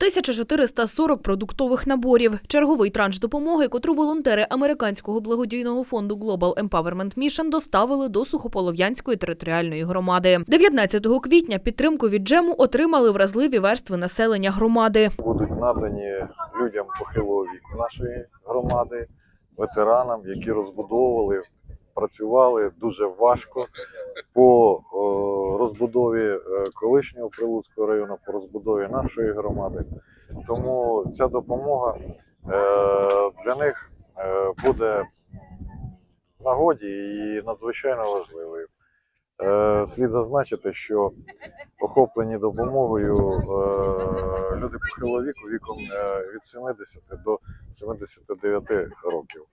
1440 продуктових наборів. Черговий транш допомоги, котру волонтери американського благодійного фонду Global Empowerment Mission доставили до Сухополов'янської територіальної громади. 19 квітня підтримку від джему отримали вразливі верстви населення громади. будуть надані людям похилого віку нашої громади, ветеранам, які розбудовували, працювали дуже важко по о, розбудові е, колишнього Прилуцького району, по розбудові нашої громади. Тому ця допомога е, для них е, буде в нагоді і надзвичайно важливою. Слід зазначити, що охоплені допомогою люди похилого віку віком від 70 до 79 років.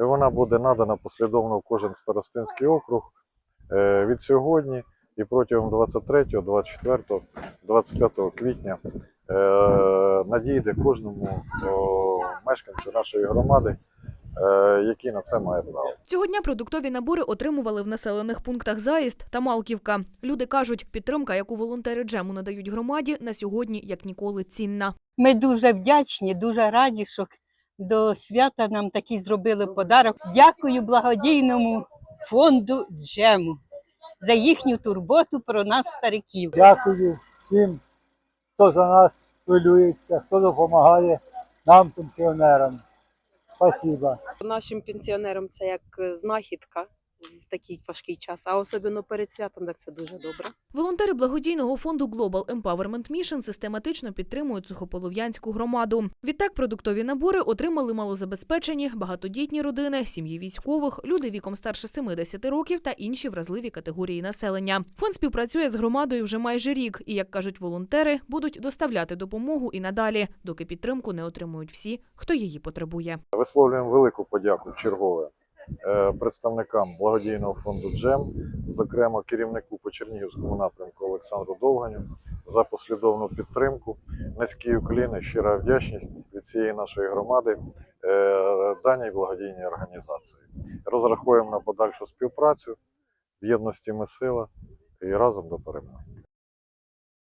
І вона буде надана послідовно в кожен старостинський округ від сьогодні і протягом 23, 24, 25 квітня е, надійде кожному мешканцю нашої громади, е, який на це має право. Цього дня продуктові набори отримували в населених пунктах Заїзд та Малківка. Люди кажуть, підтримка, яку волонтери джему надають громаді, на сьогодні як ніколи цінна. Ми дуже вдячні, дуже раді, що до свята нам такий зробили подарок. Дякую благодійному фонду Джему за їхню турботу про нас, стариків. Дякую всім, хто за нас хвилюється, хто допомагає нам, пенсіонерам. Спасибо. Нашим пенсіонерам це як знахідка в такий важкий час, а особливо перед святом, так це дуже добре. Волонтери благодійного фонду Global Empowerment Mission систематично підтримують сухополов'янську громаду. Відтак продуктові набори отримали малозабезпечені, багатодітні родини, сім'ї військових, люди віком старше 70 років та інші вразливі категорії населення. Фонд співпрацює з громадою вже майже рік, і як кажуть волонтери, будуть доставляти допомогу і надалі, доки підтримку не отримують всі, хто її потребує. Висловлюємо велику подяку в чергове представникам благодійного фонду Джем, зокрема керівнику по Чернігівському напрямку Олександру Довганю за послідовну підтримку. Низький уклін і щира вдячність від цієї нашої громади е, даній благодійній організації. Розраховуємо на подальшу співпрацю. В єдності ми сила і разом до перемоги.